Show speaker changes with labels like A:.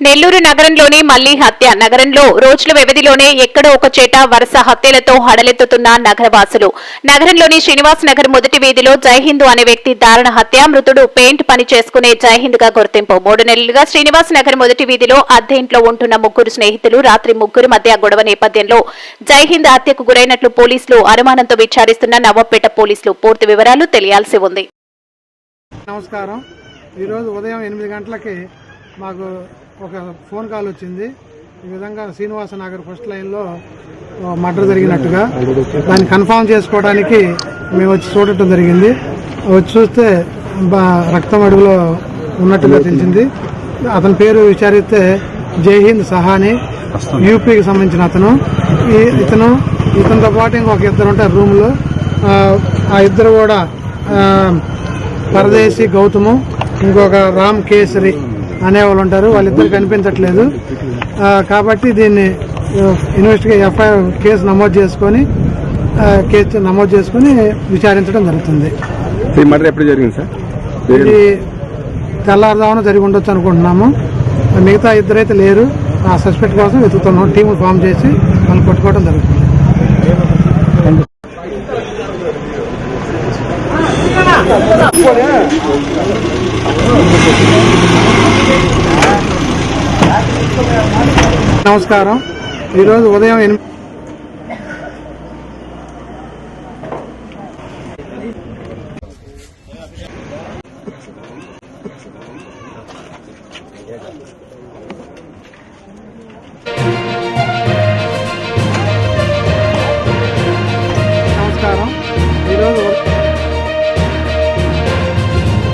A: నెల్లూరు నగరంలోని మళ్ళీ హత్య. నగరంలో రోజుల వ్యవధిలోనే ఎక్కడో ఒక చేట వరుస హత్యలతో హడలెత్తుతున్న నగరవాసులు. నగరంలోని శ్రీనివాస్ నగర్ మొదటి వీధిలో జైహింద్ అనే వ్యక్తి దారుణ హత్య మృతుడు పెయింట్ పని చేసుకునే జైహింద్గా గుర్తింపు. మూడు నెలలుగా శ్రీనివాస్ నగర్ మొదటి వీధిలో అద్దె ఇంట్లో ఉంటున్న ముగ్గురు స్నేహితులు రాత్రి ముగ్గురు మధ్య గొడవ నేపథ్యంలో జైహింద్ హత్యకు గురైనట్లు పోలీసులు అనుమానంతో విచారిస్తున్న నవ్వపేట పోలీసులు. పూర్తి వివరాలు తెలియాల్సి ఉంది.
B: నమస్కారం. ఈరోజు ఉదయం ఎనిమిది గంటలకి మాకు ఒక ఫోన్ కాల్ వచ్చింది. ఈ విధంగా శ్రీనివాస నగర్ ఫస్ట్ లైన్లో మర్డర్ జరిగినట్టుగా. దాన్ని కన్ఫామ్ చేసుకోవడానికి మేము వచ్చి చూడటం జరిగింది. వచ్చి చూస్తే రక్తం అడుగులో ఉన్నట్టుగా తెలిసింది. అతని పేరు విచారిస్తే జైహింద్ సహాని యూపీకి సంబంధించిన అతను. ఈ ఇతను ఇతనితో పాటు ఇంకొక ఇద్దరు ఉంటారు రూమ్లో. ఆ ఇద్దరు కూడా పరదేశీ పరదేశి గౌతము ఇంకొక రామ్ కేసరి. అనేవాళ్ళు ఉంటారు వాళ్ళిద్దరు కనిపించట్లేదు. కాబట్టి దీన్ని ఇన్వెస్టిగే ఎఫ్ఐఆర్ కేసు నమోదు చేసుకొని కేసు నమోదు చేసుకొని విచారించడం జరుగుతుంది.
C: ఈ మర్డర్ ఎప్పుడు జరిగింది సార్?
B: ఇది తెల్లారుదామున జరిగి ఉండొచ్చు అనుకుంటున్నాము. మిగతా ఇద్దరైతే లేరు. ఆ సస్పెక్ట్ కోసం వెతుకుతున్నాం. టీం ఫామ్ చేసి వాళ్ళు పట్టుకోవడం జరుగుతుంది. నమస్కారం. ఈరోజు ఉదయం ఎనిమిది